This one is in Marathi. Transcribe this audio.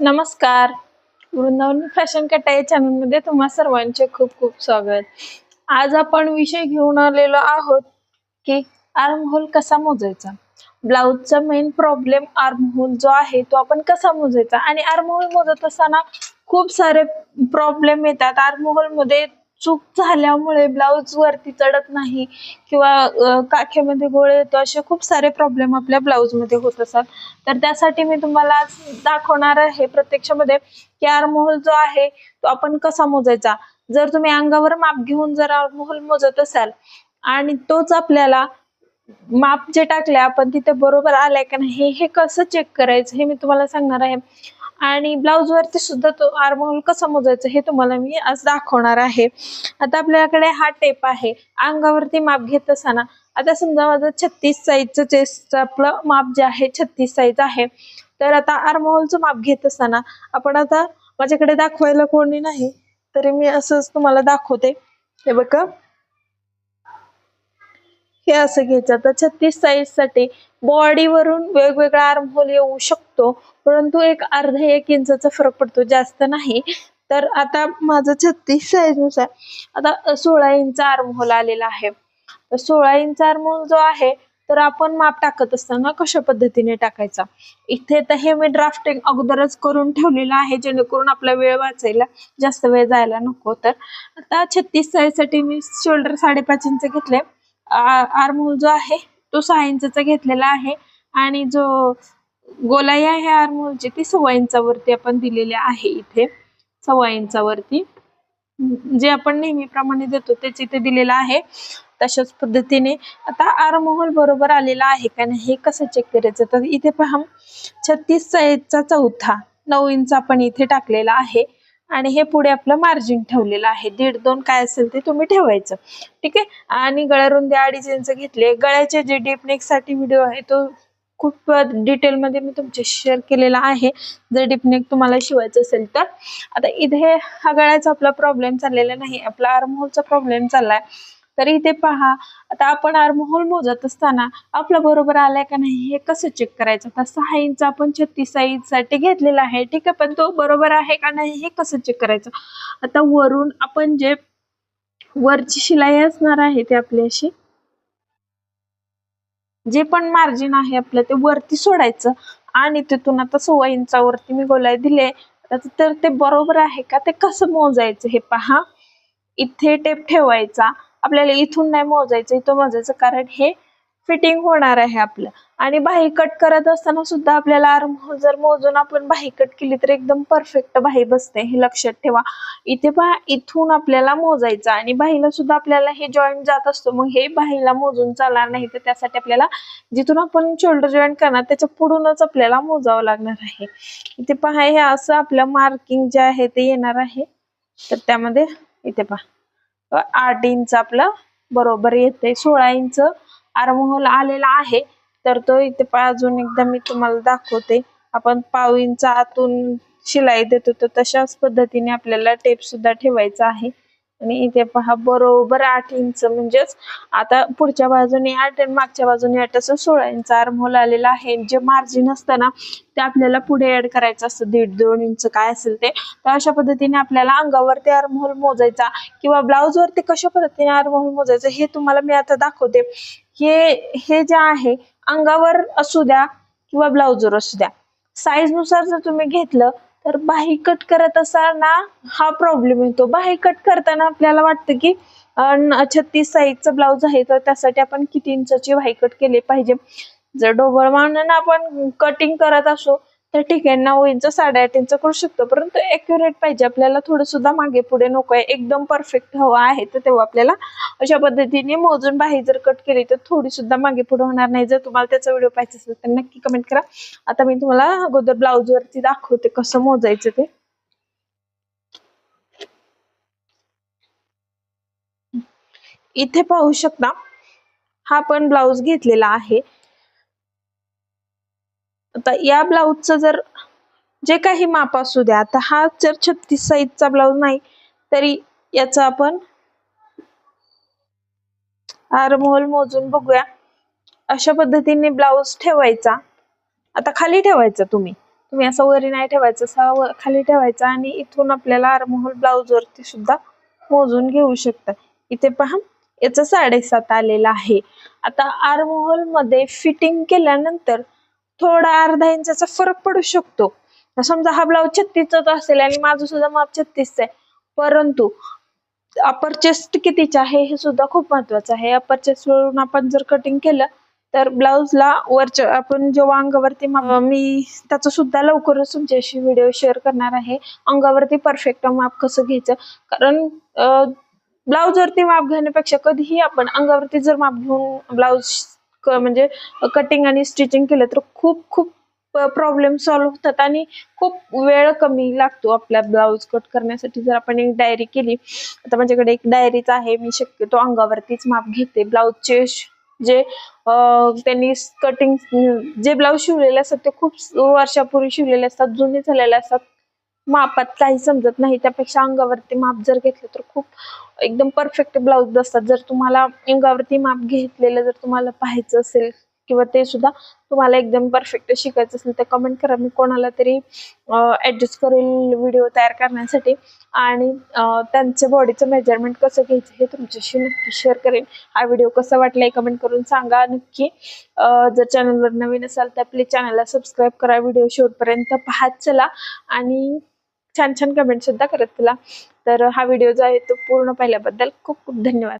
नमस्कार. वृंदावन फॅशन कटा या चॅनलमध्ये तुम्हा सर्वांचे खूप खूप स्वागत. आज आपण विषय घेऊन आलेलो आहोत की आर्म होल कसा मोजायचा? ब्लाऊजचा मेन प्रॉब्लेम आर्म होल जो आहे तो आपण कसा मोजायचा? आणि आर्म होल मोजत असताना खूप सारे प्रॉब्लेम येतात. आर्म चूक झाल्यामुळे ब्लाऊज वरती चढत नाही किंवा काखेमध्ये गोळे येतो असे खूप सारे प्रॉब्लेम आपल्या ब्लाऊजमध्ये होत असतात. तर त्यासाठी मी तुम्हाला आज दाखवणार आहे प्रत्यक्षामध्ये की आरमोहोल जो आहे तो आपण कसा मोजायचा? जर तुम्ही अंगावर माप घेऊन जर आर्महोल मोजत असाल आणि तोच आपल्याला माप जे टाकले आपण तिथे बरोबर आलाय का नाही हे कसं चेक करायचं हे मी तुम्हाला सांगणार आहे. आणि ब्लाऊज वरती सुद्धा तो आर्महोल कसा मोजायचं हे तुम्हाला मी आज दाखवणार आहे. आता आपल्याकडे हा टेप आहे. अंगावरती माप घेत असताना आता समजा माझं छत्तीस साईजचं चेस्टचं आपलं माप जे आहे छत्तीस साईज आहे. तर आता आर्महोलचं माप घेत असताना आपण आता माझ्याकडे दाखवायला कोणी नाही तरी मी असंच तुम्हाला दाखवते. हे बघा. हे असं घ्यायचं. आता छत्तीस साईजसाठी बॉडीवरून वेगवेगळा आर्महोल येऊ शकतो. परंतु एक अर्धा एक इंचाचा फरक पडतो जास्त नाही. तर आता माझं छत्तीस साईजनुसार आता सोळा इंच आर्महोल आलेला आहे. तर सोळा इंच आर्महोल जो आहे तर आपण माप टाकत असताना कशा पद्धतीने टाकायचा? इथे तर हे मी ड्राफ्टिंग अगोदरच करून ठेवलेलं आहे जेणेकरून आपला वेळ वाचायला जास्त वेळ जायला नको. तर आता छत्तीस साईजसाठी मी शोल्डर साडेपाच इंच घेतले. आर्महोल जो आहे तो सहा इंचचा घेतलेला आहे. आणि जो गोलाई आहे आर्महोलची ती सव्वा इंचावरती आपण दिलेली आहे इथे. सव्वा इंचावरती. जे आपण नेहमीप्रमाणे देतो तेच इथे दिलेलं आहे. तशाच पद्धतीने आता आर्महोल बरोबर आलेला आहे का नाही हे कसं चेक करायचं? तर इथे पहा छत्तीस साईजचा चौथा नऊ इंच आपण इथे टाकलेला आहे. आणि हे पुढे आपलं मार्जिन ठेवलेलं आहे. दीड दोन काय असेल ते तुम्ही ठेवायचं. ठीक आहे? आणि गळ्यारुंदी अडीच इंच घेतले गळ्याचे जे डीपसाठी व्हिडिओ आहे तो खूप डिटेलमध्ये मी तुमच्याशी शेअर केलेला आहे. जर डिपनेक तुम्हाला शिवायचं असेल तर. आता इथे हा गळ्याचा आपला प्रॉब्लेम चाललेला नाही. आपला आर्महोलचा प्रॉब्लेम चाललाय. तर इथे पहा आता आपण आर्महोल मोजत असताना आपला बरोबर आलाय का नाही हे कसं चेक करायचं? आता सहा इंच आपण छत्तीस साईजसाठी घेतलेला आहे ठीक आहे? पण तो बरोबर आहे का नाही हे कसं चेक करायचं? आता वरून आपण जे वरची शिलाई असणार आहे ती आपली अशी जे पण मार्जिन आहे आपलं ते वरती सोडायचं. आणि तिथून आता सव्वा इंचावरती मी गोलाय दिले. तर ते बरोबर आहे का? ते कसं मोजायचं हे पहा. इथे टेप ठेवायचा. आपल्याला इथून नाही मोजायचं इथं मोजायचं. कारण हे फिटिंग होणार आहे आपलं. आणि बाही कट करत असताना सुद्धा आपल्याला आर्म जर मोजून आपण बाही कट केली तर एकदम परफेक्ट बाही बसते. हे लक्षात ठेवा. इथे पहा इथून आपल्याला मोजायचं आणि बाहीला सुद्धा आपल्याला हे जॉईंट जात असतो. मग हे बाहीला मोजून चालणार नाही तर त्यासाठी आपल्याला जिथून आपण शोल्डर जॉईंट करणार त्याच्या पुढूनच आपल्याला मोजावं लागणार आहे. इथे पहा हे असं आपलं मार्किंग जे आहे ते येणार आहे. तर त्यामध्ये इथे पहा. आठ इंच आपलं बरोबर येते सोळा इंच आरमोहोल आलेला आहे. तर तो इथे अजून एकदा मी तुम्हाला दाखवते. आपण पाव आतून शिलाई देतो तर तशाच पद्धतीने आपल्याला टेप सुद्धा ठेवायचा आहे. आणि इथे पहा बरोबर आठ इंच म्हणजेच आता पुढच्या बाजूने आठ आणि मागच्या बाजूने आठ असं सोळा इंच आर्महोल आलेला आहे. जे मार्जिन असतं ना ते आपल्याला पुढे ऍड करायचं असतं. दीड दोन इंच काय असेल ते. तर अशा पद्धतीने आपल्याला अंगावरती आर्महोल मोजायचा किंवा ब्लाऊज वरती कशा पद्धतीने आर्महोल मोजायचं हे तुम्हाला मी आता दाखवते. हे हे जे आहे अंगावर असू द्या किंवा ब्लाउजवर असू द्या साईजनुसार जर तुम्ही घेतलं तर बाही कट करत असताना हा प्रॉब्लेम येतो. बाही कट करताना आपल्याला वाटतं की छत्तीस साईजचा ब्लाऊज आहे तर त्यासाठी आपण किती इंचाची बाही कट केली पाहिजे? जर डोबळ मानानं आपण कटिंग करत असो तर ठीक आहे नऊ इंच साडेआठ इंच करू शकतो परंतु ऍक्युरेट पाहिजे. आपल्याला थोडं सुद्धा मागे पुढे नको आहे. एकदम परफेक्ट हवा आहे तर तेव्हा आपल्याला अशा पद्धतीने मोजून बाही जर कट केली तर थोडी सुद्धा मागे पुढे होणार नाही. जर तुम्हाला त्याचा व्हिडिओ पाहिजे असेल तर नक्की कमेंट करा. आता मी तुम्हाला अगोदर ब्लाऊज वरती दाखवते कसं मोजायचं ते. इथे पाहू शकता हा पण ब्लाऊज घेतलेला आहे. आता या ब्लाऊजचं जर जे काही माप असू द्या आता हा जर छत्तीस साईजचा ब्लाऊज नाही तरी याचा आपण आरमोल मोजून बघूया. अशा पद्धतीने ब्लाऊज ठेवायचा. आता खाली ठेवायचा तुम्ही. तुम्ही असा वरी नाही ठेवायचं असा खाली ठेवायचा आणि इथून आपल्याला आरमोल ब्लाऊज वरती सुद्धा मोजून घेऊ शकता. इथे पहा याचं साडेसात आलेलं आहे. आता आरमोहोलमध्ये फिटिंग केल्यानंतर थोडा अर्धा इंचाचा फरक पडू शकतो. समजा हा ब्लाऊज छत्तीसचा असेल आणि माझं सुद्धा माप छत्तीसचं आहे. परंतु अपर चेस्ट कितीचे आहे हे सुद्धा खूप महत्वाचं आहे. अपर चेस्ट वरून आपण जर कटिंग केलं तर ब्लाऊजला वरच्या आपण जेव्हा अंगावरती माप- मी त्याचं सुद्धा लवकरच तुमच्याशी व्हिडिओ शेअर करणार आहे. अंगावरती परफेक्ट माप कसं घ्यायचं? कारण ब्लाऊज वरती माप घेण्यापेक्षा कधीही आपण अंगावरती जर माप घेऊन ब्लाऊज म्हणजे कटिंग आणि स्टिचिंग केलं तर खूप खूप प्रॉब्लेम सॉल्व्ह होतात आणि खूप वेळ कमी लागतो आपल्या ब्लाऊज कट करण्यासाठी. जर आपण एक डायरी केली आता माझ्याकडे एक डायरीच आहे. मी शक्यतो अंगावरतीच माप घेते. ब्लाऊजचे जे त्यांनी कटिंग जे ब्लाऊज शिवलेले असतात ते खूप वर्षापूर्वी शिवलेले असतात. जुने झालेले असतात. मापात काही समजत नाही. त्यापेक्षा अंगावरती माप जर घेतलं तर खूप एकदम परफेक्ट ब्लाऊज असतात. जर तुम्हाला अंगावरती माप घेतलेलं जर तुम्हाला पाहायचं असेल किंवा ते सुद्धा तुम्हाला एकदम परफेक्ट शिकायचं असेल तर कमेंट करा. मी कोणाला तरी ऍडजस्ट करेल व्हिडिओ तयार करण्यासाठी. आणि त्यांचं त्यांचे बॉडीचं मेजरमेंट कसं घ्यायचं हे तुमच्याशी नक्की शेअर करेन. हा व्हिडिओ कसा वाटलाय कमेंट करून सांगा नक्की. जर चॅनलवर नवीन असाल तर प्लीज चॅनलला सबस्क्राईब करा. व्हिडिओ शेवटपर्यंत पाहत चला. आणि छान छान कमेंट सुद्धा करत चला. तर हा व्हिडिओ जो आहे तो पूर्ण पाहिल्याबद्दल खूप खूप धन्यवाद.